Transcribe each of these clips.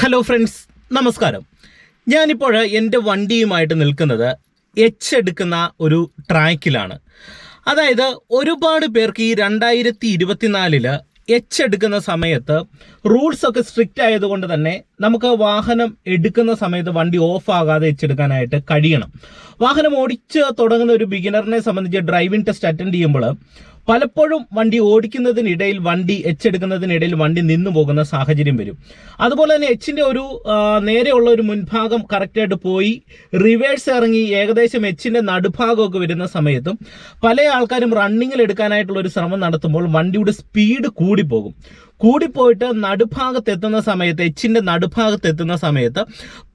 Hello friends നമസ്കാരം. ഞാനിപ്പോൾ എന്റെ വണ്ടിയുമായിട്ട് നിൽക്കുന്നത് എച്ച് എടുക്കുന്ന ഒരു ട്രാക്കിലാണ്. അതായത് ഒരുപാട് പേർക്ക് ഈ രണ്ടായിരത്തി ഇരുപത്തിനാലിൽ എച്ച് എടുക്കുന്ന സമയത്ത് റൂൾസ് ഒക്കെ സ്ട്രിക്റ്റ് ആയതുകൊണ്ട് തന്നെ നമുക്ക് വാഹനം എടുക്കുന്ന സമയത്ത് വണ്ടി ഓഫ് ആകാതെ എച്ച് എടുക്കാനായിട്ട് കഴിയണം. വാഹനം ഓടിച്ച് തുടങ്ങുന്ന ഒരു ബിഗിനറിനെ സംബന്ധിച്ച് ഡ്രൈവിംഗ് ടെസ്റ്റ് അറ്റൻഡ് ചെയ്യുമ്പോൾ പലപ്പോഴും വണ്ടി ഓടിക്കുന്നതിനിടയിൽ വണ്ടി എച്ച് എടുക്കുന്നതിനിടയിൽ വണ്ടി നിന്നു പോകുന്ന സാഹചര്യം വരും. അതുപോലെ തന്നെ എച്ചിന്റെ ഒരു നേരെയുള്ള ഒരു മുൻഭാഗം കറക്റ്റായിട്ട് പോയി റിവേഴ്സ് ഇറങ്ങി ഏകദേശം എച്ചിന്റെ നടുഭാഗമൊക്കെ വരുന്ന സമയത്തും പല ആൾക്കാരും റണ്ണിങ്ങിൽ എടുക്കാനായിട്ടുള്ള ഒരു ശ്രമം നടത്തുമ്പോൾ വണ്ടിയുടെ സ്പീഡ് കൂടിപ്പോകും. കൂടിപ്പോയിട്ട് നടുഭാഗത്ത് എത്തുന്ന സമയത്ത് എച്ചിന്റെ നടുഭാഗത്ത് എത്തുന്ന സമയത്ത്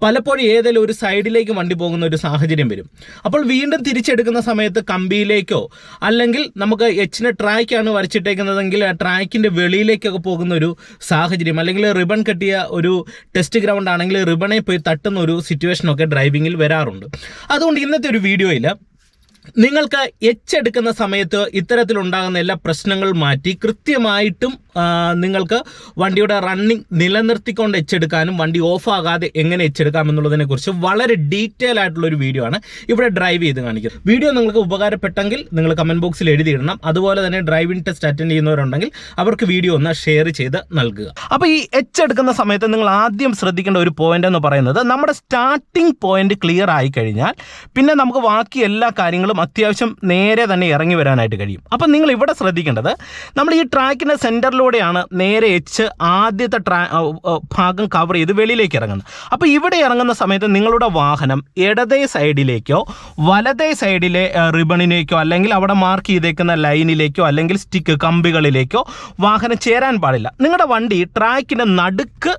പലപ്പോഴും ഏതെങ്കിലും ഒരു സൈഡിലേക്ക് വണ്ടി പോകുന്ന ഒരു സാഹചര്യം വരും. അപ്പോൾ വീണ്ടും തിരിച്ചെടുക്കുന്ന സമയത്ത് കമ്പിയിലേക്കോ അല്ലെങ്കിൽ നമുക്ക് എച്ചിന്റെ ട്രാക്കാണ് വരച്ചിട്ടേക്കുന്നതെങ്കിൽ ആ ട്രാക്കിന്റെ വെളിയിലേക്കൊക്കെ പോകുന്ന ഒരു സാഹചര്യം അല്ലെങ്കിൽ റിബൺ കെട്ടിയ ഒരു ടെസ്റ്റ് ഗ്രൗണ്ട് ആണെങ്കിൽ റിബണെ പോയി തട്ടുന്ന ഒരു സിറ്റുവേഷനൊക്കെ ഡ്രൈവിങ്ങിൽ വരാറുണ്ട്. അതുകൊണ്ട് ഇന്നത്തെ ഒരു വീഡിയോയിൽ നിങ്ങൾക്ക് എച്ച് എടുക്കുന്ന സമയത്ത് ഇത്തരത്തിലുണ്ടാകുന്ന എല്ലാ പ്രശ്നങ്ങൾ മാറ്റി കൃത്യമായിട്ടും നിങ്ങൾക്ക് വണ്ടിയുടെ റണ്ണിങ് നിലനിർത്തിക്കൊണ്ട് എച്ചെടുക്കാനും വണ്ടി ഓഫ് ആകാതെ എങ്ങനെ എച്ചെടുക്കാം എന്നുള്ളതിനെ കുറിച്ച് വളരെ ഡീറ്റെയിൽ ആയിട്ടുള്ള ഒരു വീഡിയോ ആണ് ഇവിടെ ഡ്രൈവ് ചെയ്ത് കാണിക്കുന്നത്. വീഡിയോ നിങ്ങൾക്ക് ഉപകാരപ്പെട്ടെങ്കിൽ നിങ്ങൾ കമന്റ് ബോക്സിൽ എഴുതിയിടണം. അതുപോലെ തന്നെ ഡ്രൈവിംഗ് ടെസ്റ്റ് അറ്റൻഡ് ചെയ്യുന്നവരുണ്ടെങ്കിൽ അവർക്ക് വീഡിയോ ഒന്ന് ഷെയർ ചെയ്ത് നൽകുക. അപ്പോൾ ഈ എച്ച് എടുക്കുന്ന സമയത്ത് നിങ്ങൾ ആദ്യം ശ്രദ്ധിക്കേണ്ട ഒരു പോയിന്റ് എന്ന് പറയുന്നത് നമ്മുടെ സ്റ്റാർട്ടിംഗ് പോയിന്റ് ക്ലിയർ ആയി കഴിഞ്ഞാൽ പിന്നെ നമുക്ക് ബാക്കി എല്ലാ കാര്യങ്ങളും അത്യാവശ്യം നേരെ തന്നെ ഇറങ്ങി വരാനായിട്ട് കഴിയും. അപ്പം നിങ്ങൾ ഇവിടെ ശ്രദ്ധിക്കേണ്ടത് നമ്മൾ ഈ ട്രാക്കിന്റെ സെന്ററിലൂടെയാണ് നേരെ എച്ച് ആദ്യത്തെ ട്രാ ഭാഗം കവർ ചെയ്ത് വെളിയിലേക്ക് ഇറങ്ങുന്നത്. അപ്പോൾ ഇവിടെ ഇറങ്ങുന്ന സമയത്ത് നിങ്ങളുടെ വാഹനം ഇടതേ സൈഡിലേക്കോ വലതേ സൈഡിലെ റിബണിലേക്കോ അല്ലെങ്കിൽ അവിടെ മാർക്ക് ചെയ്തേക്കുന്ന ലൈനിലേക്കോ അല്ലെങ്കിൽ സ്റ്റിക്ക് കമ്പികളിലേക്കോ വാഹനം ചേരാൻ പാടില്ല. നിങ്ങളുടെ വണ്ടി ട്രാക്കിന്റെ നടുക്ക്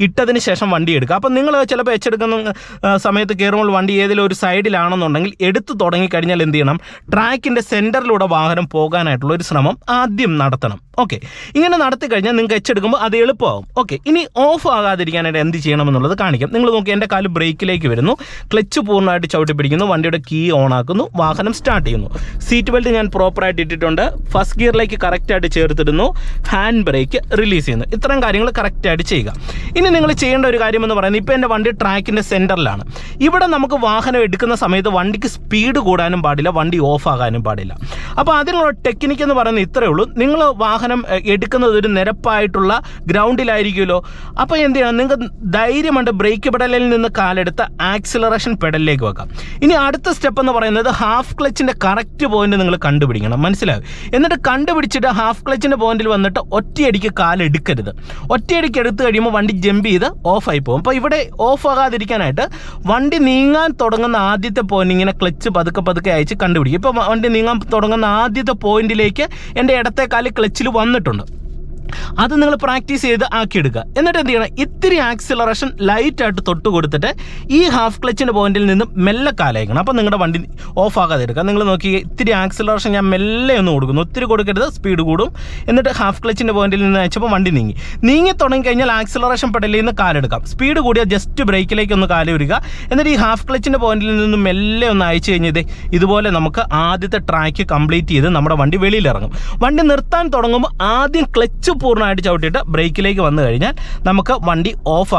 ഇട്ടതിന് ശേഷം വണ്ടി എടുക്കുക. അപ്പം നിങ്ങൾ ചിലപ്പോൾ എച്ചെടുക്കുന്ന സമയത്ത് കയറുമ്പോൾ വണ്ടി ഏതെങ്കിലും ഒരു സൈഡിലാണെന്നുണ്ടെങ്കിൽ എടുത്തു തുടങ്ങിക്കഴിഞ്ഞാൽ എന്ത് ചെയ്യണം? ട്രാക്കിന്റെ സെന്ററിലൂടെ വാഹനം പോകാനായിട്ടുള്ള ഒരു ശ്രമം ആദ്യം നടത്തണം. ഓക്കെ ഇങ്ങനെ നടത്തി കഴിഞ്ഞാൽ നിങ്ങൾക്ക് എച്ച് എടുക്കുമ്പോൾ അത് എളുപ്പമാകും ഓക്കെ ഇനി ഓഫ് ആകാതിരിക്കാനായിട്ട് എന്ത് ചെയ്യണമെന്നുള്ളത് കാണിക്കാം. നിങ്ങൾ നോക്കി എന്റെ കാൽ ബ്രേക്കിലേക്ക് വരുന്നു. ക്ലച്ച് പൂർണമായിട്ട് ചവിട്ടി പിടിക്കുന്നു. വണ്ടിയുടെ കീ ഓൺ ആക്കുന്നു. വാഹനം സ്റ്റാർട്ട് ചെയ്യുന്നു. സീറ്റ് ബെൽറ്റ് ഞാൻ പ്രോപ്പറായിട്ട് ഇട്ടിട്ടുണ്ട്. ഫസ്റ്റ് ഗിയറിലേക്ക് കറക്റ്റായിട്ട് ചേർത്തിടുന്നു. ഹാൻഡ് ബ്രേക്ക് റിലീസ് ചെയ്യുന്നു. ഇത്തരം കാര്യങ്ങൾ കറക്റ്റായിട്ട് ചെയ്യുക. ഇനി നിങ്ങൾ ചെയ്യേണ്ട ഒരു കാര്യം എന്ന് പറയുന്നത് ഇപ്പോൾ എന്റെ വണ്ടി ട്രാക്കിന്റെ സെന്ററിലാണ് ഇവിടെ നമുക്ക് വാഹനം എടുക്കുന്ന സമയത്ത് വണ്ടിക്ക് സ്പീഡ് കൂടാനും പാടില്ല. വണ്ടി ഓഫ് ആകാനും പാടില്ല. അപ്പോൾ അതിനുള്ള ടെക്നിക്ക് എന്ന് പറയുന്നത് ഇത്രയേ ഉള്ളൂ. നിങ്ങൾ വാഹനം എ, എടുക്കുന്നത് ഒരു നിരപ്പായിട്ടുള്ള ഗ്രൗണ്ടിലായിരിക്കുമല്ലോ. അപ്പോൾ എന്ത് ചെയ്യണം? നിങ്ങൾക്ക് ധൈര്യമുണ്ട് ബ്രേക്ക് പെഡലിൽ നിന്ന് കാലെടുത്ത് ആക്സിലറേഷൻ പെഡലിലേക്ക് വെക്കാം. ഇനി അടുത്ത സ്റ്റെപ്പ് എന്ന് പറയുന്നത് ഹാഫ് ക്ലച്ചിന്റെ കറക്റ്റ് പോയിന്റ് നിങ്ങൾ കണ്ടുപിടിക്കണം. മനസ്സിലാവും എന്നിട്ട് കണ്ടുപിടിച്ചിട്ട് ഹാഫ് ക്ലച്ചിന്റെ പോയിന്റിൽ വന്നിട്ട് ഒറ്റയടിക്ക് കാലെടുക്കരുത് ഒറ്റയടിക്ക് എടുത്തു കഴിയുമ്പോൾ വണ്ടി ജമ്പ് ചെയ്ത് ഓഫായി പോകും. അപ്പോൾ ഇവിടെ ഓഫ് ആകാതിരിക്കാനായിട്ട് വണ്ടി നീങ്ങാൻ തുടങ്ങുന്ന ആദ്യത്തെ പോയിന്റ് ഇങ്ങനെ ക്ലച്ച് പതുക്കെ പതുക്കെ അയച്ച് കണ്ടുപിടിക്കും. ഇപ്പോൾ വണ്ടി നീങ്ങാൻ തുടങ്ങുന്ന ആദ്യത്തെ പോയിന്റിലേക്ക് എന്റെ ഇടത്തെ കാൽ ക്ലച്ചിൽ വന്നിട്ടുണ്ട്. അത് നിങ്ങൾ പ്രാക്ടീസ് ചെയ്ത് ആക്കിയെടുക്കുക. എന്നിട്ട് എന്ത് ചെയ്യണം? ഇത്തിരി ആക്സിലറേഷൻ ലൈറ്റായിട്ട് തൊട്ട് കൊടുത്തിട്ട് ഈ ഹാഫ് ക്ലച്ചിന്റെ പോയിന്റിൽ നിന്ന് മെല്ലെ കാലയക്കണം അപ്പോൾ നിങ്ങളുടെ വണ്ടി ഓഫ് ആകാതെ എടുക്കുക. നിങ്ങൾ നോക്കി ഇത്തിരി ആക്സിലറേഷൻ ഞാൻ മെല്ലെ ഒന്ന് കൊടുക്കുന്നു. ഒത്തിരി കൊടുക്കരുത് സ്പീഡ് കൂടും. എന്നിട്ട് ഹാഫ് ക്ലച്ചിന്റെ പോയിന്റിൽ നിന്ന് അയച്ചപ്പോൾ വണ്ടി നീങ്ങി. നീങ്ങി തുടങ്ങി കഴിഞ്ഞാൽ ആക്സിലറേഷൻ പെടലിൽ നിന്ന് കാലെടുക്കാം. സ്പീഡ് കൂടിയാൽ ജസ്റ്റ് ബ്രേക്കിലേക്ക് ഒന്ന് കാല വരിക എന്നിട്ട് ഈ ഹാഫ് ക്ലച്ചിന്റെ പോയിന്റിൽ നിന്ന് മെല്ലെ ഒന്ന് അയച്ചു കഴിഞ്ഞത് ഇതുപോലെ നമുക്ക് ആദ്യത്തെ ട്രാക്ക് കംപ്ലീറ്റ് ചെയ്ത് നമ്മുടെ വണ്ടി വെളിയിലിറങ്ങും. വണ്ടി നിർത്താൻ തുടങ്ങുമ്പോൾ ആദ്യം ക്ലച്ച് പൂർണമായിട്ട് ചവിട്ടിയിട്ട് ബ്രേക്കിലേക്ക് വന്നു കഴിഞ്ഞാൽ നമുക്ക് വണ്ടി ഓഫ്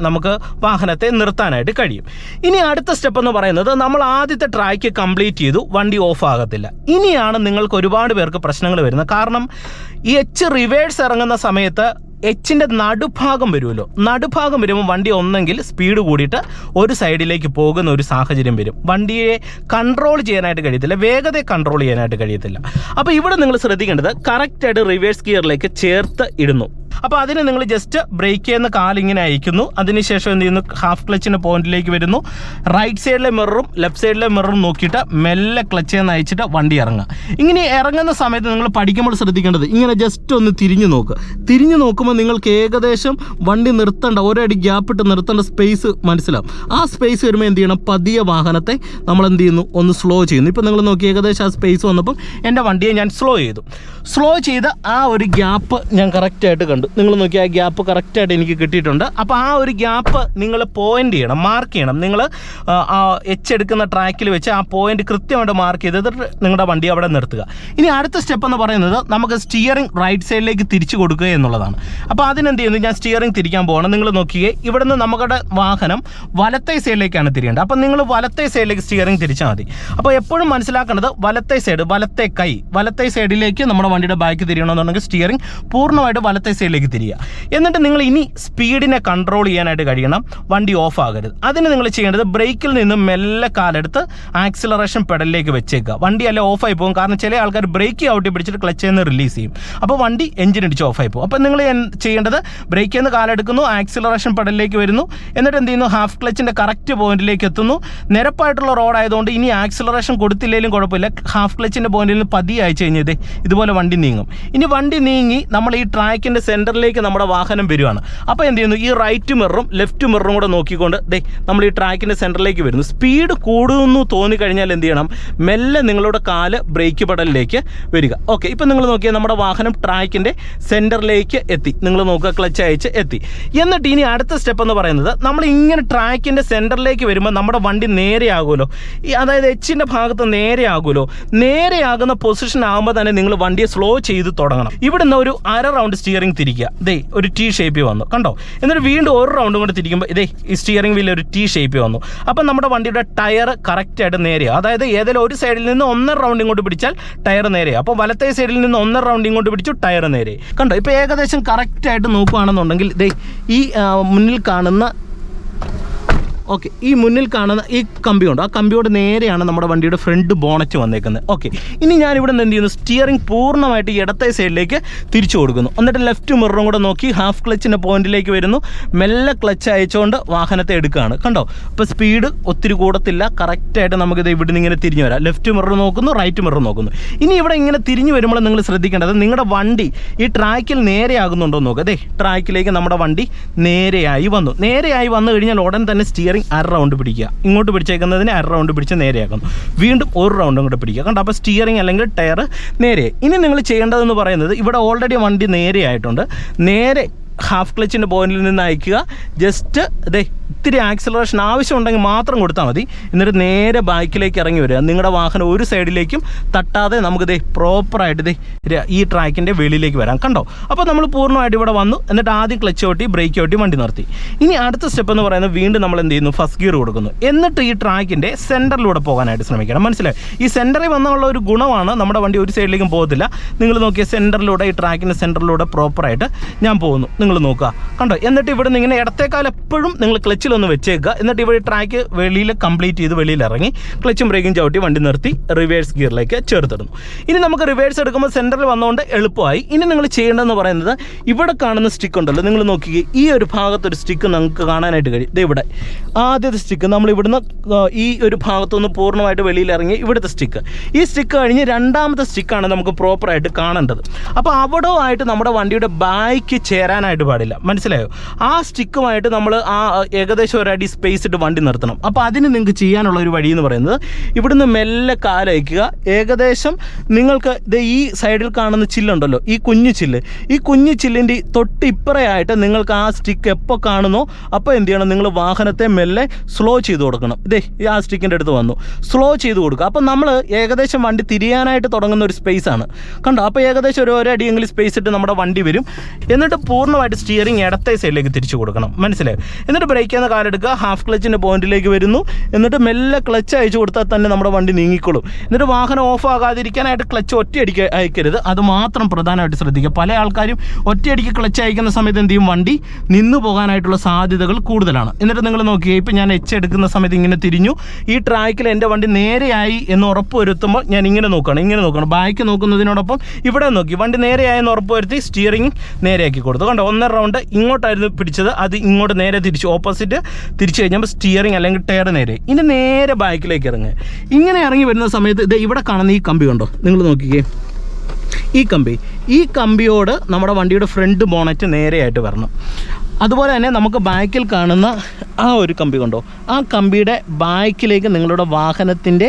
നമുക്ക് വാഹനത്തെ നിർത്താനായിട്ട് കഴിയും. ഇനി അടുത്ത സ്റ്റെപ്പ് എന്ന് പറയുന്നത് നമ്മൾ ആദ്യത്തെ ട്രാക്ക് കംപ്ലീറ്റ് ചെയ്തു വണ്ടി ഓഫ് ആകത്തില്ല. ഇനിയാണ് നിങ്ങൾക്ക് ഒരുപാട് പേർക്ക് പ്രശ്നങ്ങൾ വരുന്നത്. കാരണം ഈ എച്ച് റിവേഴ്സ് ഇറങ്ങുന്ന സമയത്ത് എച്ചിന്റെ നടുഭാഗം വരുമല്ലോ. നടുഭാഗം വരുമ്പോൾ വണ്ടി ഒന്നെങ്കിൽ സ്പീഡ് കൂടിയിട്ട് ഒരു സൈഡിലേക്ക് പോകുന്ന ഒരു സാഹചര്യം വരും. വണ്ടിയെ കൺട്രോൾ ചെയ്യാനായിട്ട് കഴിയത്തില്ല. വേഗതയെ കൺട്രോൾ ചെയ്യാനായിട്ട് കഴിയത്തില്ല. അപ്പോൾ ഇവിടെ നിങ്ങൾ ശ്രദ്ധിക്കേണ്ടത് കറക്റ്റായിട്ട് റിവേഴ്സ് ഗിയറിലേക്ക് ചേർത്ത് ഇടുന്നു. അപ്പോൾ അതിന് നിങ്ങൾ ജസ്റ്റ് ബ്രേക്ക് ചെയ്യുന്ന കാലിങ്ങനെ അയക്കുന്നു. അതിനുശേഷം എന്ത് ചെയ്യുന്നു? ഹാഫ് ക്ലച്ചിന്റെ പോയിന്റിലേക്ക് വരുന്നു. റൈറ്റ് സൈഡിലെ മിററും ലെഫ്റ്റ് സൈഡിലെ മിററും നോക്കിയിട്ട് മെല്ലെ ക്ലച്ച് ചെയ്യുന്ന അയച്ചിട്ട് വണ്ടി ഇറങ്ങുക. ഇങ്ങനെ ഇറങ്ങുന്ന സമയത്ത് നിങ്ങൾ പഠിക്കുമ്പോൾ ശ്രദ്ധിക്കേണ്ടത് ഇങ്ങനെ ജസ്റ്റ് ഒന്ന് തിരിഞ്ഞു നോക്കുക തിരിഞ്ഞു നോക്കുമ്പോൾ നിങ്ങൾക്ക് ഏകദേശം വണ്ടി നിർത്തേണ്ട ഒരടി ഗ്യാപ്പ് ഇട്ട് നിർത്തേണ്ട സ്പേസ് മനസ്സിലാവും. ആ സ്പേസ് വരുമ്പോൾ എന്ത് ചെയ്യണം? പതിയ വാഹനത്തെ നമ്മൾ എന്ത് ചെയ്യുന്നു? ഒന്ന് സ്ലോ ചെയ്യുന്നു. ഇപ്പോൾ നിങ്ങൾ നോക്കി ഏകദേശം ആ സ്പേസ് വന്നപ്പം എന്റെ വണ്ടിയെ ഞാൻ സ്ലോ ചെയ്തു. സ്ലോ ചെയ്ത് ആ ഒരു ഗ്യാപ്പ് ഞാൻ കറക്റ്റായിട്ട് കണ്ടു. ഉണ്ട്. നിങ്ങൾ നോക്കി ആ ഗ്യാപ്പ് കറക്റ്റായിട്ട് എനിക്ക് കിട്ടിയിട്ടുണ്ട്. അപ്പോൾ ആ ഒരു ഗ്യാപ്പ് നിങ്ങൾ പോയിന്റ് ചെയ്യണം മാർക്ക് ചെയ്യണം. നിങ്ങൾ എച്ച് എടുക്കുന്ന ട്രാക്കിൽ വെച്ച് ആ പോയിന്റ് കൃത്യമായിട്ട് മാർക്ക് ചെയ്തിട്ട് നിങ്ങളുടെ വണ്ടി അവിടെ നിർത്തുക. ഇനി അടുത്ത സ്റ്റെപ്പ് എന്ന് പറയുന്നത് നമുക്ക് സ്റ്റിയറിംഗ് റൈറ്റ് സൈഡിലേക്ക് തിരിച്ചു കൊടുക്കുക എന്നുള്ളതാണ്. അപ്പോൾ അതിനെന്ത് ചെയ്യുന്നു? ഞാൻ സ്റ്റിയറിംഗ് തിരിക്കാൻ പോകണം നിങ്ങൾ നോക്കിയേ ഇവിടുന്ന് നമ്മുടെ വാഹനം വലത്തെ സൈഡിലേക്കാണ് തിരിയേണ്ടത്. അപ്പോൾ നിങ്ങൾ വലത്തെ സൈഡിലേക്ക് സ്റ്റിയറിംഗ് തിരിച്ചാൽ മതി. അപ്പോൾ എപ്പോഴും മനസ്സിലാക്കേണ്ടത് വലത്തെ സൈഡ് വലത്തെ കൈ വലത്തെ സൈഡിലേക്ക് നമ്മുടെ വണ്ടിയുടെ ബാക്ക് തിരിയണമെന്നുണ്ടെങ്കിൽ സ്റ്റിയറിംഗ് പൂർണമായിട്ട് വലത്തെ സൈഡിലേക്ക് തിരിയുക. എന്നിട്ട് നിങ്ങൾ ഇനി സ്പീഡിനെ കൺട്രോൾ ചെയ്യാനായിട്ട് കഴിയണം. വണ്ടി ഓഫ് ആകരുത്. അതിന് നിങ്ങൾ ചെയ്യേണ്ടത് ബ്രേക്കിൽ നിന്ന് മെല്ലെ കാലെടുത്ത് ആക്സിലറേഷൻ പെഡലിലേക്ക് വെച്ചേക്കുക. വണ്ടി അല്ല ഓഫായി പോകും. കാരണം ചില ആൾക്കാർ ബ്രേക്ക് ഔട്ടി പിടിച്ചിട്ട് ക്ലച്ചിൽ നിന്ന് റിലീസ് ചെയ്യും. അപ്പോൾ വണ്ടി എഞ്ചിൻ അടിച്ച് ഓഫായി പോകും. അപ്പോൾ നിങ്ങൾ ചെയ്യേണ്ടത് ബ്രേക്കിൽ നിന്ന് കാലെടുക്കുന്നു ആക്സിലറേഷൻ പെഡലിലേക്ക് വരുന്നു. എന്നിട്ട് എന്ത് ചെയ്യുന്നു? ഹാഫ് ക്ലച്ചിന്റെ കറക്റ്റ് പോയിന്റിലേക്ക് എത്തുന്നു. നിരപ്പായിട്ടുള്ള റോഡായതുകൊണ്ട് ഇനി ആക്സിലറേഷൻ കൊടുത്തില്ലെങ്കിലും കുഴപ്പമില്ല. ഹാഫ് ക്ലച്ചിന്റെ പോയിന്റിൽ നിന്ന് പതി അയച്ചു കഴിഞ്ഞത് ഇതുപോലെ വണ്ടി നീങ്ങും. ഇനി വണ്ടി നീങ്ങി നമ്മൾ ഈ ട്രാക്കിന്റെ സെന്ററിലേക്ക് നമ്മുടെ വാഹനം വരുവാണ്. അപ്പോൾ എന്ത് ചെയ്യുന്നു? ഈ റൈറ്റ് മിററും ലെഫ്റ്റ് മിററും കൂടെ നോക്കിക്കൊണ്ട് ദേ നമ്മൾ ഈ ട്രാക്കിന്റെ സെന്ററിലേക്ക് വരുന്നു. സ്പീഡ് കൂടുന്നു തോന്നിക്കഴിഞ്ഞാൽ എന്ത് ചെയ്യണം? മെല്ലെ നിങ്ങളുടെ കാൽ ബ്രേക്ക് പടലിലേക്ക് വരിക. ഓക്കെ ഇപ്പം നിങ്ങൾ നോക്കിയാൽ നമ്മുടെ വാഹനം ട്രാക്കിന്റെ സെന്ററിലേക്ക് എത്തി. നിങ്ങൾ നോക്കുക ക്ലച്ച് അയച്ച് എത്തി. എന്നിട്ട് ഇനി അടുത്ത സ്റ്റെപ്പ് എന്ന് പറയുന്നത് നമ്മൾ ഇങ്ങനെ ട്രാക്കിന്റെ സെന്ററിലേക്ക് വരുമ്പോൾ നമ്മുടെ വണ്ടി നേരെയാകുമല്ലോ ഈ അതായത് എച്ചിന്റെ ഭാഗത്ത് നേരെയാകുമല്ലോ നേരെയാകുന്ന പൊസിഷൻ ആകുമ്പോൾ തന്നെ നിങ്ങൾ വണ്ടിയെ സ്ലോ ചെയ്ത് തുടങ്ങണം. ഇവിടുന്ന് ഒരു അര റൗണ്ട് സ്റ്റിയറിംഗ് തിരിക്കുക. ദേ ഒരു ടി ഷേപ്പ് വന്നു. കണ്ടോ? എന്നിട്ട് വീണ്ടും ഒരു റൗണ്ടും കൂടി തിരിക്കുമ്പോൾ ഇതേ ഈ സ്റ്റിയറിംഗ് വീലിൽ ഒരു ടി ഷേപ്പ് വന്നു. അപ്പം നമ്മുടെ വണ്ടിയുടെ ടയർ കറക്റ്റായിട്ട് നേരെയോ. അതായത് ഏതെങ്കിലും ഒരു സൈഡിൽ നിന്ന് ഒന്നര റൗണ്ട് ഇങ്ങോട്ട് പിടിച്ചാൽ ടയർ നേരെയാ. അപ്പോൾ വലത്തെ സൈഡിൽ നിന്ന് ഒന്നര റൗണ്ട് ഇങ്ങോട്ട് പിടിച്ചു ടയർ നേരെ. കണ്ടോ? ഇപ്പോൾ ഏകദേശം കറക്റ്റായിട്ട് നോക്കുകയാണെന്നുണ്ടെങ്കിൽ ദേ ഈ മുന്നിൽ കാണുന്ന ഓക്കെ ഈ മുന്നിൽ കാണുന്ന ഈ കമ്പിയുണ്ട് ആ കമ്പിയോട് നേരെയാണ് നമ്മുടെ വണ്ടിയുടെ ഫ്രണ്ട് ബോണറ്റ് വന്നേക്കുന്നത്. ഓക്കെ ഇനി ഞാൻ ഇവിടെ എന്ത് ചെയ്യുന്നു? സ്റ്റിയറിംഗ് പൂർണമായിട്ട് ഇടത്തെ സൈഡിലേക്ക് തിരിച്ചു കൊടുക്കുന്നു. എന്നിട്ട് ലെഫ്റ്റ് മിററും കൂടെ നോക്കി ഹാഫ് ക്ലച്ചിന്റെ പോയിന്റിലേക്ക് വരുന്നു. മെല്ലെ ക്ലച്ച് അയച്ചുകൊണ്ട് വാഹനത്തെ എടുക്കുകയാണ്. കണ്ടോ? ഇപ്പോൾ സ്പീഡ് ഒത്തിരി കൂടത്തില്ല. കറക്റ്റായിട്ട് നമുക്കിത് ഇവിടെ നിന്ന് ഇങ്ങനെ തിരിഞ്ഞു വരാം. ലെഫ്റ്റ് മിറർ നോക്കുന്നു റൈറ്റ് മിറർ നോക്കുന്നു. ഇനി ഇവിടെ ഇങ്ങനെ തിരിഞ്ഞു വരുമ്പോൾ നിങ്ങൾ ശ്രദ്ധിക്കേണ്ടത് നിങ്ങളുടെ വണ്ടി ഈ ട്രാക്കിൽ നേരെയാകുന്നുണ്ടോ നോക്കുക അതെ ട്രാക്കിലേക്ക് നമ്മുടെ വണ്ടി നേരെയായി വന്നു. നേരെയായി വന്നു കഴിഞ്ഞാൽ ഉടൻ തന്നെ സ്റ്റിയറിംഗ് അര റൗണ്ട് പിടിക്കുക. ഇങ്ങോട്ട് പിടിച്ചേക്കുന്നതിന് അര റൗണ്ട് പിടിച്ച് നേരെയാക്കുന്നു. വീണ്ടും ഒരു റൗണ്ടും കൂടെ പിടിക്കുക. കണ്ടോ? അപ്പോൾ സ്റ്റിയറിംഗ് അല്ലെങ്കിൽ ടയർ നേരെ. ഇനി നിങ്ങൾ ചെയ്യേണ്ടതെന്ന് പറയുന്നത് ഇവിടെ ഓൾറെഡി വണ്ടി നേരെയായിട്ടുണ്ട് നേരെ ഹാഫ് ക്ലച്ചിന്റെ പോയിന്റിൽ നിന്ന് അയക്കുക. ജസ്റ്റ് ഇതേ ഇത്തിരി ആക്സിലറേഷൻ ആവശ്യമുണ്ടെങ്കിൽ മാത്രം കൊടുത്താൽ മതി. എന്നിട്ട് നേരെ ബാക്കിലേക്ക് ഇറങ്ങി വരിക. നിങ്ങളുടെ വാഹനം ഒരു സൈഡിലേക്കും തട്ടാതെ നമുക്ക് ദേ പ്രോപ്പറായിട്ട് ദേ ഈ ട്രാക്കിന്റെ വെളിയിലേക്ക് വരാം. കണ്ടോ? അപ്പോൾ നമ്മൾ പൂർണമായിട്ട് ഇവിടെ വന്നു. എന്നിട്ട് ആദ്യം ക്ലച്ച് ഓട്ടി ബ്രേക്ക് ഓട്ടി വണ്ടി നിർത്തി. ഇനി അടുത്ത സ്റ്റെപ്പ് എന്ന് പറയുന്നത് വീണ്ടും നമ്മൾ എന്ത് ചെയ്യുന്നു? ഫസ്റ്റ് ഗിയർ കൊടുക്കുന്നു. എന്നിട്ട് ഈ ട്രാക്കിന്റെ സെന്ററിലൂടെ പോകാനായിട്ട് ശ്രമിക്കണം. മനസ്സിലായി? ഈ സെന്ററിൽ വന്നുള്ള ഒരു ഗുണമാണ് നമ്മുടെ വണ്ടി ഒരു സൈഡിലേക്കും പോകത്തില്ല. നിങ്ങൾ നോക്കിയ സെന്ററിലൂടെ ഈ ട്രാക്കിന്റെ സെന്ററിലൂടെ പ്രോപ്പറായിട്ട് ഞാൻ പോകുന്നു. നിങ്ങൾ നോക്കുക. കണ്ടോ? എന്നിട്ട് ഇവിടെ നിന്ന് ഇങ്ങനെ ഇടത്തേക്കാൾ എപ്പോഴും നിങ്ങൾ ക്ലച്ചിലൊന്ന് വെച്ചേക്കുക. എന്നിട്ട് ഇവിടെ ട്രാക്ക് വെളിയിൽ കംപ്ലീറ്റ് ചെയ്ത് വെളിയിൽ ഇറങ്ങി. ക്ലച്ചും ബ്രേക്കും ചവിട്ടി വണ്ടി നിർത്തി റിവേഴ്സ് ഗിയറിലേക്ക് ചേർത്തിടുന്നു. ഇനി നമുക്ക് റിവേഴ്സ് എടുക്കുമ്പോൾ സെന്ററിൽ വന്നുകൊണ്ട് എളുപ്പമായി. ഇനി നിങ്ങൾ ചെയ്യേണ്ടതെന്ന് പറയുന്നത് ഇവിടെ കാണുന്ന സ്റ്റിക്ക് ഉണ്ടല്ലോ. നിങ്ങൾ നോക്കിയേ ഈ ഒരു ഭാഗത്തൊരു സ്റ്റിക്ക് നമുക്ക് കാണാനായിട്ട് കഴിയും. ദേ ഇവിടെ. ആദ്യത്തെ സ്റ്റിക്ക് നമ്മൾ ഇവിടുന്ന് ഈ ഒരു ഭാഗത്തുനിന്ന് പൂർണമായിട്ട് വെളിയിൽ ഇറങ്ങി ഇവിടുത്തെ സ്റ്റിക്ക് ഈ സ്റ്റിക്ക് കഴിഞ്ഞ് രണ്ടാമത്തെ സ്റ്റിക്കാണ് നമുക്ക് പ്രോപ്പറായിട്ട് കാണേണ്ടത്. അപ്പോൾ അവിടെ ആയിട്ട് നമ്മുടെ വണ്ടിയുടെ ബാക്ക് ചേരാനായിട്ട് പാടില്ല. മനസ്സിലായോ? ആ സ്റ്റിക്കുമായിട്ട് നമ്മൾ ആ ഏകദേശം ഒരടി സ്പേസ് ഇട്ട് വണ്ടി നിർത്തണം. അപ്പോൾ അതിന് നിങ്ങൾക്ക് ചെയ്യാനുള്ള ഒരു വഴി എന്ന് പറയുന്നത് ഇവിടുന്ന് മെല്ലെ കാലയക്കുക ഏകദേശം നിങ്ങൾക്ക് ഇത് ഈ സൈഡിൽ കാണുന്ന ചില്ലുണ്ടല്ലോ ഈ കുഞ്ഞു ചില്ല് ഈ കുഞ്ഞു ചില്ലിന്റെ തൊട്ടിപ്പുറയായിട്ട് നിങ്ങൾക്ക് ആ സ്റ്റിക്ക് എപ്പോൾ കാണുന്നോ അപ്പോൾ എന്ത് ചെയ്യണം? നിങ്ങൾ വാഹനത്തെ മെല്ലെ സ്ലോ ചെയ്ത് കൊടുക്കണം. ഇതേ ഈ ആ സ്റ്റിക്കിന്റെ അടുത്ത് വന്നു. സ്ലോ ചെയ്ത് കൊടുക്കുക. അപ്പോൾ നമ്മൾ ഏകദേശം വണ്ടി തിരിയാനായിട്ട് തുടങ്ങുന്ന ഒരു സ്പേസ് ആണ്. കണ്ടോ? അപ്പോൾ ഏകദേശം ഒരു ഒരടിയെങ്കിലും സ്പേസ് ഇട്ട് നമ്മുടെ വണ്ടി വരും. എന്നിട്ട് പൂർണമായിട്ട് സ്റ്റിയറിംഗ് ഇടത്തെ സൈഡിലേക്ക് തിരിച്ചു കൊടുക്കണം. മനസ്സിലായോ? എന്നിട്ട് ബ്രേക്ക് ചെയ്യുന്ന കാലെടുക്കുക ഹാഫ് ക്ലച്ചിന്റെ പോയിന്റിലേക്ക് വരുന്നു. എന്നിട്ട് മെല്ലെ ക്ലച്ച് അയച്ചു കൊടുത്താൽ തന്നെ നമ്മുടെ വണ്ടി നീങ്ങിക്കോളും എന്നിട്ട് വാഹനം ഓഫ് ആകാതിരിക്കാനായിട്ട് ക്ലച്ച് ഒറ്റയടിക്ക് അയക്കരുത്. അത് മാത്രം പ്രധാനമായിട്ട് ശ്രദ്ധിക്കുക. പല ആൾക്കാരും ഒറ്റയടിക്ക് ക്ലച്ച് അയക്കുന്ന സമയത്ത് എന്ത് ചെയ്യും? വണ്ടി നിന്നു പോകാനായിട്ടുള്ള സാധ്യതകൾ കൂടുതലാണ്. എന്നിട്ട് നിങ്ങൾ നോക്കിയേ ഇപ്പം ഞാൻ എച്ച് എടുക്കുന്ന സമയത്ത് ഇങ്ങനെ തിരിഞ്ഞു. ഈ ട്രാക്കിൽ എന്റെ വണ്ടി നേരെയായി എന്ന് ഉറപ്പ് വരുത്തുമ്പോൾ ഞാൻ ഇങ്ങനെ നോക്കണം ഇങ്ങനെ നോക്കണം ബാക്ക് നോക്കുന്നതിനോടൊപ്പം ഇവിടെ നോക്കി. വണ്ടി നേരെയായെന്ന് ഉറപ്പ് വരുത്തി സ്റ്റിയറിംഗ് നേരെയാക്കി കൊടുത്തു. കണ്ടോ? ഒന്നര റൗണ്ട് ഇങ്ങോട്ടായിരുന്നു പിടിച്ചത്. അത് ഇങ്ങോട്ട് നേരെ തിരിച്ചു. ഓപ്പോസിറ്റ് തിരിച്ചു കഴിഞ്ഞപ്പോൾ സ്റ്റിയറിംഗ് അല്ലെങ്കിൽ ടയർ നേരെ. ഇനി നേരെ ബാക്കിലേക്ക് ഇറങ്ങുക ഇങ്ങനെ ഇറങ്ങി വരുന്ന സമയത്ത് ഇത് ഇവിടെ കാണുന്ന ഈ കമ്പി കണ്ടോ? നിങ്ങൾ നോക്കിക്കേ. ഈ കമ്പി. ഈ കമ്പിയോട് നമ്മുടെ വണ്ടിയുടെ ഫ്രണ്ട് ബോണറ്റ് നേരെയായിട്ട് വരണം. അതുപോലെ തന്നെ നമുക്ക് ബാക്കിൽ കാണുന്ന ആ ഒരു കമ്പി കൊണ്ടോ? ആ കമ്പിയുടെ ബാക്കിലേക്ക് നിങ്ങളുടെ വാഹനത്തിന്റെ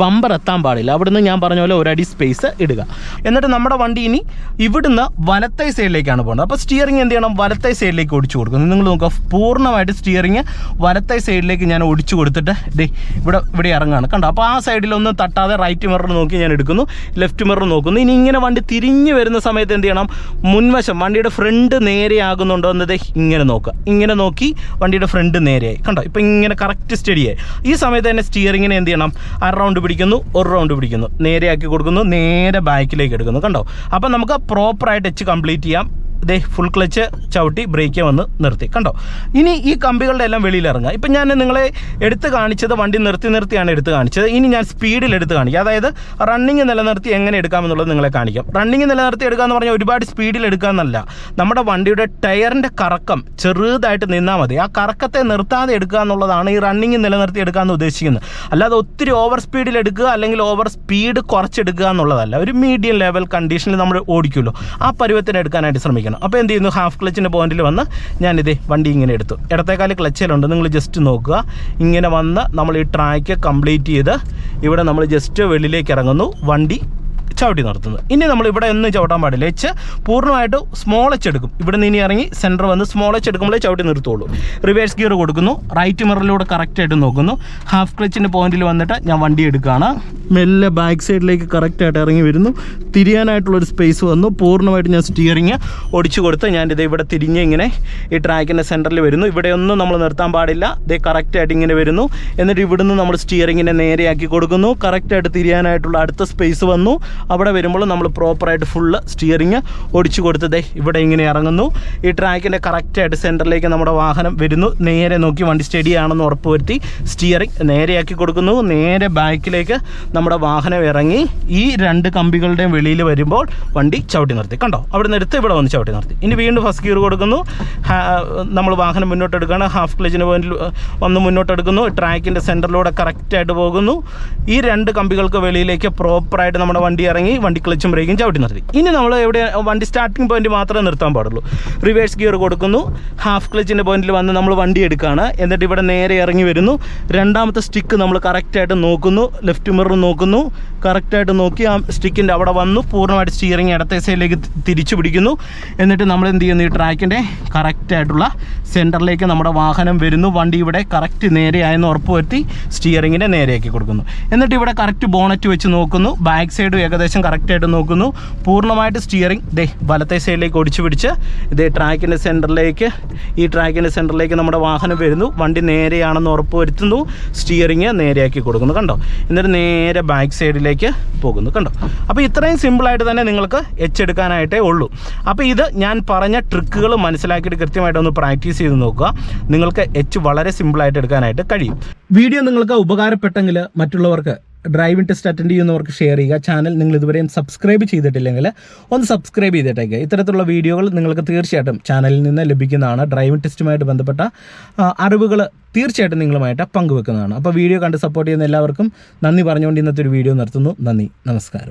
ബമ്പർ എത്താൻ പാടില്ല. അവിടുന്ന് ഞാൻ പറഞ്ഞ പോലെ ഒരടി സ്പേസ് ഇടുക. എന്നിട്ട് നമ്മുടെ വണ്ടി ഇനി ഇവിടുന്ന് വലത്തേ സൈഡിലേക്കാണ് പോകുന്നത് അപ്പോൾ സ്റ്റിയറിംഗ് എന്ത് ചെയ്യണം? വലത്തേ സൈഡിലേക്ക് ഒടിച്ചു കൊടുക്കുന്നു നിങ്ങൾ നോക്കുക. പൂർണമായിട്ട് സ്റ്റിയറിംഗ് വലത്തേ സൈഡിലേക്ക് ഞാൻ ഒടിച്ചു കൊടുത്തിട്ട് ഡേ ഇവിടെ ഇവിടെ ഇറങ്ങുകയാണ് കണ്ടോ? അപ്പോൾ ആ സൈഡിലൊന്നും തട്ടാതെ റൈറ്റ് മിറർ നോക്കി ഞാൻ എടുക്കുന്നു. ലെഫ്റ്റ് മിറർ നോക്കുന്നു. ഇനി ഇങ്ങനെ വണ്ടി തിരിഞ്ഞ് വരുന്ന സമയത്ത് എന്ത് ചെയ്യണം? മുൻവശം വണ്ടിയുടെ ഫ്രണ്ട് നേരെയാകുന്നുണ്ടോ എന്നത് ഇങ്ങനെ നോക്കുക ഇങ്ങനെ നോക്കി വണ്ടിയുടെ ഫ്രണ്ട് നേരെയായി. കണ്ടോ? ഇപ്പം ഇങ്ങനെ കറക്റ്റ് സ്റ്റഡിയായി ഈ സമയത്ത് തന്നെ സ്റ്റിയറിങ്ങിനെ എന്ത് ചെയ്യണം? അര റൗണ്ട് പിടിക്കുന്നു ഒരു റൗണ്ട് പിടിക്കുന്നു. നേരെയാക്കി കൊടുക്കുന്നു നേരെ ബാക്കിലേക്ക് എടുക്കുന്നു. കണ്ടോ? അപ്പം നമുക്ക് പ്രോപ്പറായിട്ട് എച്ച് കംപ്ലീറ്റ് ചെയ്യാം. ദേ ഫുൾ ക്ലച്ച് ചവിട്ടി ബ്രേക്ക് വന്ന് നിർത്തി. കണ്ടോ? ഇനി ഈ കമ്പികളുടെ എല്ലാം വെളിയിൽ ഇറങ്ങുക ഇപ്പം ഞാൻ നിങ്ങളെ എടുത്ത് കാണിച്ചത് വണ്ടി നിർത്തി നിർത്തിയാണ് എടുത്ത് കാണിച്ചത്. ഇനി ഞാൻ സ്പീഡിൽ എടുത്ത് കാണിക്കുക അതായത് റണ്ണിങ് നിലനിർത്തി എങ്ങനെ എടുക്കാമെന്നുള്ളത് നിങ്ങളെ കാണിക്കാം. റണ്ണിങ് നിലനിർത്തി എടുക്കുക എന്ന് പറഞ്ഞാൽ ഒരുപാട് സ്പീഡിൽ എടുക്കുക എന്നല്ല. നമ്മുടെ വണ്ടിയുടെ ടയറിന്റെ കറക്കം ചെറുതായിട്ട് നിന്നാൽ മതി. ആ കറക്കത്തെ നിർത്താതെ എടുക്കുക എന്നുള്ളതാണ് ഈ റണ്ണിങ് നിലനിർത്തി എടുക്കുക എന്ന് ഉദ്ദേശിക്കുന്നത്. അല്ലാതെ ഒത്തിരി ഓവർ സ്പീഡിൽ എടുക്കുക അല്ലെങ്കിൽ ഓവർ സ്പീഡ് കുറച്ചെടുക്കുക എന്നുള്ളതല്ല. ഒരു മീഡിയം ലെവൽ കണ്ടീഷനിൽ നമ്മൾ ഓടിക്കുമല്ലോ. ആ പരുവത്തിന് എടുക്കാനായിട്ട് ശ്രമിക്കണം അപ്പോൾ എന്ത് ചെയ്യുന്നു? ഹാഫ് ക്ലച്ചിന്റെ പോയിന്റിൽ വന്ന് ഞാനിത് വണ്ടി ഇങ്ങനെ എടുത്തു. ഇടത്തേക്കാൽ ക്ലച്ചിലുണ്ട്. നിങ്ങൾ ജസ്റ്റ് നോക്കുക. ഇങ്ങനെ വന്ന് നമ്മൾ ഈ ട്രാക്ക് കംപ്ലീറ്റ് ചെയ്ത് ഇവിടെ നമ്മൾ ജസ്റ്റ് വെളിയിലേക്ക് ഇറങ്ങുന്നു. വണ്ടി ചവിട്ടി നിർത്തുന്നത് ഇനി നമ്മൾ ഇവിടെ ഒന്നും ചവിട്ടാൻ പാടില്ല. എച്ച് പൂർണമായിട്ട് സ്മോൾ എച്ച് എടുക്കും. ഇവിടെ നിന്ന് ഇനി ഇറങ്ങി സെന്റർ വന്ന് സ്മോൾ എച്ച് എടുക്കുമ്പോഴേ ചവിട്ടി നിർത്തുള്ളൂ. റിവേഴ്സ് ഗിയർ കൊടുക്കുന്നു. റൈറ്റ് മിററിലൂടെ കറക്റ്റായിട്ട് നോക്കുന്നു. ഹാഫ് ക്ലച്ചിന്റെ പോയിന്റിൽ വന്നിട്ട് ഞാൻ വണ്ടി എടുക്കുകയാണ്. മെല്ലെ ബാക്ക് സൈഡിലേക്ക് കറക്റ്റായിട്ട് ഇറങ്ങി വരുന്നു. തിരിയാനായിട്ടുള്ളൊരു സ്പേസ് വന്നു. പൂർണമായിട്ട് ഞാൻ സ്റ്റിയറിങ് ഒടിച്ചു കൊടുത്ത് ഞാനിത് ഇവിടെ തിരിഞ്ഞ് ഇങ്ങനെ ഈ ട്രാക്കിന്റെ സെന്ററിൽ വരുന്നു. ഇവിടെ ഒന്നും നമ്മൾ നിർത്താൻ പാടില്ല. ഇതേ കറക്റ്റായിട്ട് ഇങ്ങനെ വരുന്നു. എന്നിട്ട് ഇവിടുന്ന് നമ്മൾ സ്റ്റിയറിങ്ങിനെ നേരെയാക്കി കൊടുക്കുന്നു. കറക്റ്റായിട്ട് തിരിയാനായിട്ടുള്ള അടുത്ത സ്പേസ് വന്നു. അവിടെ വരുമ്പോൾ നമ്മൾ പ്രോപ്പറായിട്ട് ഫുള്ള് സ്റ്റിയറിങ് ഒടിച്ചു കൊടുത്തതേ ഇവിടെ ഇങ്ങനെ ഇറങ്ങുന്നു. ഈ ട്രാക്കിന്റെ കറക്റ്റായിട്ട് സെന്ററിലേക്ക് നമ്മുടെ വാഹനം വരുന്നു. നേരെ നോക്കി വണ്ടി സ്റ്റഡി ആണെന്ന് ഉറപ്പുവരുത്തി. സ്റ്റിയറിങ് നേരെയാക്കി കൊടുക്കുന്നു. നേരെ ബാക്കിലേക്ക് നമ്മുടെ വാഹനം ഇറങ്ങി ഈ രണ്ട് കമ്പികളുടെയും വെളിയിൽ വരുമ്പോൾ വണ്ടി ചവിട്ടി നിർത്തി. കണ്ടോ? അവിടെ നിന്ന് എടുത്ത് ഇവിടെ വന്ന് ചവിട്ടി നിർത്തി. ഇനി വീണ്ടും ഫസ്റ്റ് ഗിയർ കൊടുക്കുന്നു. നമ്മൾ വാഹനം മുന്നോട്ട് എടുക്കുകയാണ്. ഹാഫ് ക്ലച്ചിന് പോയിന്റിൽ വന്ന് മുന്നോട്ട് എടുക്കുന്നു. ട്രാക്കിന്റെ സെന്ററിലൂടെ കറക്റ്റായിട്ട് പോകുന്നു. ഈ രണ്ട് കമ്പികൾക്ക് വെളിയിലേക്ക് പ്രോപ്പറായിട്ട് നമ്മുടെ വണ്ടി ഇറങ്ങി വണ്ടി ക്ലച്ചും ബ്രേക്കും ചവിട്ടി നിർത്തി. ഇനി നമ്മൾ എവിടെ വണ്ടി സ്റ്റാർട്ടിംഗ് പോയിന്റ് മാത്രമേ നിർത്താൻ പാടുള്ളൂ. റിവേഴ്സ് ഗിയർ കൊടുക്കുന്നു. ഹാഫ് ക്ലച്ചിന്റെ പോയിന്റിൽ വന്ന് നമ്മൾ വണ്ടി എടുക്കുകയാണ്. എന്നിട്ട് ഇവിടെ നേരെ ഇറങ്ങി വരുന്നു. രണ്ടാമത്തെ സ്റ്റിക്ക് നമ്മൾ കറക്റ്റായിട്ട് നോക്കുന്നു. ലെഫ്റ്റ് മിറർ നോക്കുന്നു. കറക്റ്റായിട്ട് നോക്കി ആ സ്റ്റിക്കിന്റെ അവിടെ വന്നു. പൂർണമായിട്ട് സ്റ്റിയറിങ് ഇടത്തെ സൈഡിലേക്ക് തിരിച്ചു പിടിക്കുന്നു എന്നിട്ട് നമ്മൾ എന്ത് ചെയ്യുന്നു ഈ ട്രാക്കിന്റെ കറക്റ്റായിട്ടുള്ള സെന്ററിലേക്ക് നമ്മുടെ വാഹനം വരുന്നു. വണ്ടി ഇവിടെ കറക്റ്റ് നേരെയായെന്ന് ഉറപ്പുവരുത്തി സ്റ്റിയറിങ്ങിന്റെ നേരെയാക്കി കൊടുക്കുന്നു. എന്നിട്ട് ഇവിടെ കറക്റ്റ് ബോണറ്റ് വെച്ച് നോക്കുന്നു. ബാക്ക് സൈഡും ഏകദേശം കറക്റ്റായിട്ട് നോക്കുന്നു. പൂർണമായിട്ട് സ്റ്റിയറിംഗ് ദേ വലത്തെ സൈഡിലേക്ക് ഒടിച്ചു പിടിച്ച് ഇതേ ട്രാക്കിന്റെ സെന്ററിലേക്ക് ഈ ട്രാക്കിന്റെ സെന്ററിലേക്ക് നമ്മുടെ വാഹനം വരുന്നു. വണ്ടി നേരെയാണെന്ന് ഉറപ്പ് വരുത്തുന്നു സ്റ്റിയറിങ് നേരെയാക്കി കൊടുക്കുന്നു. കണ്ടോ? എന്നിട്ട് നേരെ ബാക്ക് സൈഡിലേക്ക് പോകുന്നു. കണ്ടോ? അപ്പോൾ ഇത്രയും സിമ്പിളായിട്ട് തന്നെ നിങ്ങൾക്ക് എച്ച് എടുക്കാനായിട്ടേ ഉള്ളൂ. അപ്പോൾ ഇത് ഞാൻ പറഞ്ഞ ട്രിക്കുകൾ മനസ്സിലാക്കിയിട്ട് കൃത്യമായിട്ട് ഒന്ന് പ്രാക്ടീസ് ചെയ്ത് നോക്കുക. നിങ്ങൾക്ക് എച്ച് വളരെ സിമ്പിളായിട്ട് എടുക്കാനായിട്ട് കഴിയും. വീഡിയോ നിങ്ങൾക്ക് ഉപകാരപ്പെട്ടെങ്കിൽ മറ്റുള്ളവർക്ക് ഡ്രൈവിംഗ് ടെസ്റ്റ് അറ്റൻഡ് ചെയ്യുന്നവർക്ക് ഷെയർ ചെയ്യുക. ചാനൽ നിങ്ങൾ ഇതുവരെയും സബ്സ്ക്രൈബ് ചെയ്തിട്ടില്ലെങ്കിൽ ഒന്ന് സബ്സ്ക്രൈബ് ചെയ്തിട്ടേക്ക്. ഇത്തരത്തിലുള്ള വീഡിയോകൾ നിങ്ങൾക്ക് തീർച്ചയായിട്ടും ചാനലിൽ നിന്ന് ലഭിക്കുന്നതാണ്. ഡ്രൈവിംഗ് ടെസ്റ്റുമായിട്ട് ബന്ധപ്പെട്ട അറിവുകൾ തീർച്ചയായിട്ടും നിങ്ങളുമായിട്ട് പങ്കുവെക്കുന്നതാണ്. അപ്പോൾ വീഡിയോ കണ്ട് സപ്പോർട്ട് ചെയ്യുന്ന എല്ലാവർക്കും നന്ദി പറഞ്ഞുകൊണ്ട് ഇന്നത്തെ ഒരു വീഡിയോ നിർത്തുന്നു. നന്ദി. നമസ്കാരം.